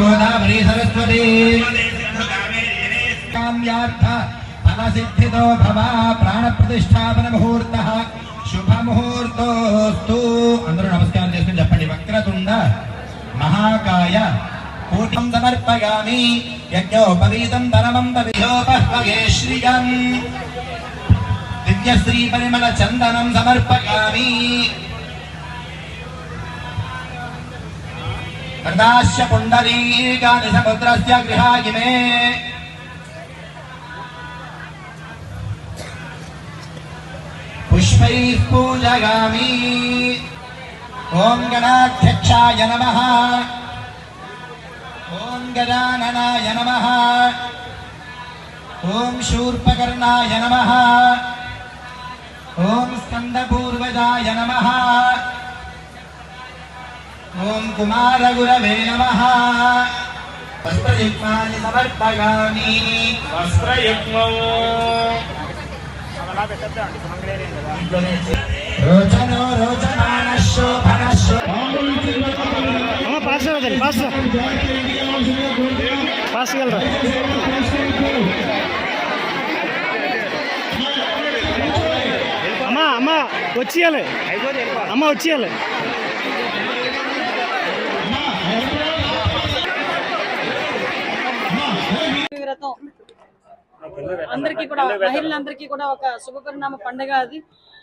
గోదావరి సరస్వతి కామ్యార్థ ఫలసిద్ధితో భవ ప్రాణ ప్రతిష్టాపన ముహూర్త శుభ ముహూర్తోస్తు అందరూ నమస్కారం చేసుకుని చెప్పండి. వక్రతుండ మహాకాయ కూటం సమర్పయామి యజ్ఞోపవీతం పరమం పవియోపహ్వగే శ్రియం। దివ్యశ్రీ పరిమళ చందనం సమర్పయామి। ప్రదాస్య పుండరీకాని సముద్రస్య గృహాగిమే పుష్పైः పూజయామి ఓం గణాధ్యక్షాయ నమః ఓం గజాననాయ నమః ఓం శూర్పకర్ణాయ నమః ఓం స్కందపూర్వజాయ నమః ఓం కుమారగురవే నమః. వస్త్రయుగ్మాని సమర్పయామి వస్త్రయుగ్మము రోచనో రోచమాన శోభన పాస్ పాస్ పాస్ వెళ్ళరా అమ్మా అమ్మ వచ్చేయాలి. అమ్మ వచ్చేయాలి. వ్రతం అందరికీ కూడా మహిళలందరికీ కూడా ఒక శుభపరిణామ పండుగ అది.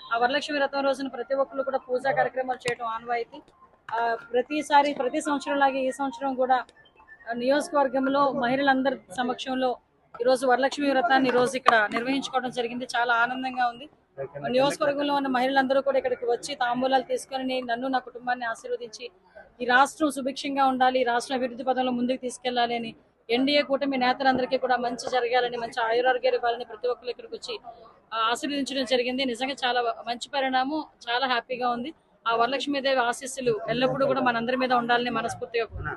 ఆ వరలక్ష్మి వ్రతం రోజున ప్రతి ఒక్కరు కూడా పూజా కార్యక్రమాలు చేయడం ఆనవాయితీ. ఆ, ప్రతిసారి ప్రతి సంవత్సరం లాగే ఈ సంవత్సరం కూడా నియోజకవర్గంలో మహిళలందరి సమక్షంలో ఈ రోజు వరలక్ష్మి వ్రతాన్ని ఈ రోజు ఇక్కడ నిర్వహించుకోవడం జరిగింది. చాలా ఆనందంగా ఉంది. నియోజకవర్గంలో ఉన్న మహిళలందరూ కూడా ఇక్కడికి వచ్చి తాంబూలాలు తీసుకొని నేను- నన్ను నా కుటుంబాన్ని ఆశీర్వదించి ఈ రాష్ట్రం సుభిక్షంగా ఉండాలి ఈ రాష్ట్రం అభివృద్ధి పదంలో ముందుకు తీసుకెళ్ళాలి అని ఎన్డీఏ కూటమి నేతలందరికీ కూడా మంచి జరగాలని మంచి ఆయురారోగ్యాలు ఇవ్వాలని ప్రతి ఒక్కరు ఇక్కడికి వచ్చి ఆశీర్వదించడం జరిగింది. నిజంగా చాలా మంచి పరిణామం చాలా హ్యాపీగా ఉంది. ఆ వరలక్ష్మీదేవి ఆశీస్సులు ఎల్లప్పుడూ కూడా మనందరి మీద ఉండాలని మనస్ఫూర్తిగా